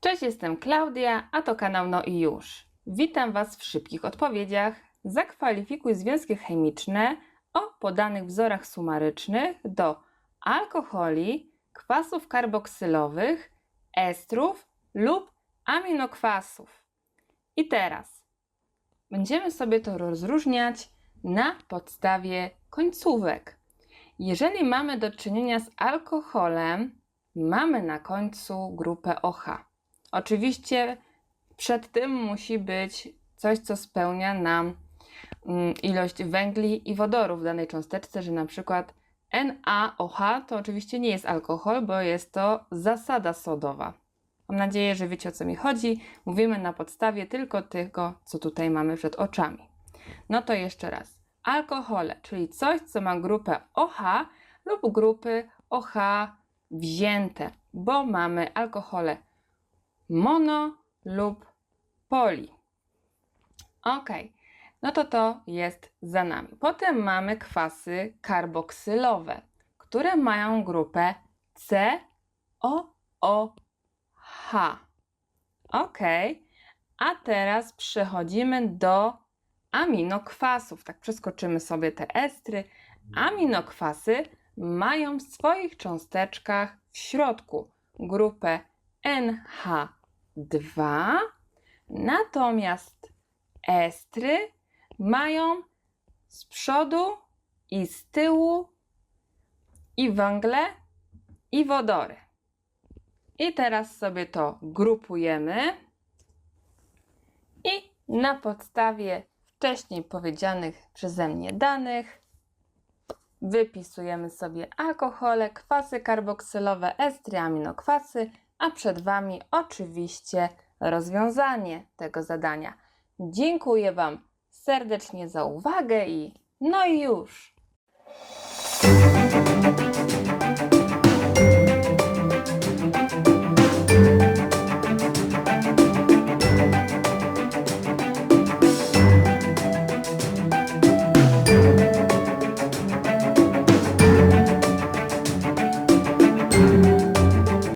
Cześć, jestem Klaudia, a to kanał No i już. Witam Was w szybkich odpowiedziach. Zakwalifikuj związki chemiczne o podanych wzorach sumarycznych do alkoholi, kwasów karboksylowych, estrów lub aminokwasów. I teraz będziemy sobie to rozróżniać na podstawie końcówek. Jeżeli mamy do czynienia z alkoholem, mamy na końcu grupę OH. Oczywiście przed tym musi być coś, co spełnia nam mm, ilość węgli i wodoru w danej cząsteczce, że na przykład NaOH to oczywiście nie jest alkohol, bo jest to zasada sodowa. Mam nadzieję, że wiecie o co mi chodzi. Mówimy na podstawie tylko tego, co tutaj mamy przed oczami. No to jeszcze raz. Alkohole, czyli coś, co ma grupę OH lub grupy OH wzięte, bo mamy alkohole mono lub poli. Ok, no to to jest za nami. Potem mamy kwasy karboksylowe, które mają grupę COOH. Ok, a teraz przechodzimy do aminokwasów. Tak przeskoczymy sobie te estry. Aminokwasy mają w swoich cząsteczkach w środku grupę NH2, natomiast estry mają z przodu i z tyłu i węgle, i wodory. I teraz sobie to grupujemy i na podstawie wcześniej powiedzianych przeze mnie danych wypisujemy sobie alkohole, kwasy karboksylowe, estry, aminokwasy, a przed Wami oczywiście rozwiązanie tego zadania. Dziękuję Wam serdecznie za uwagę i no i już!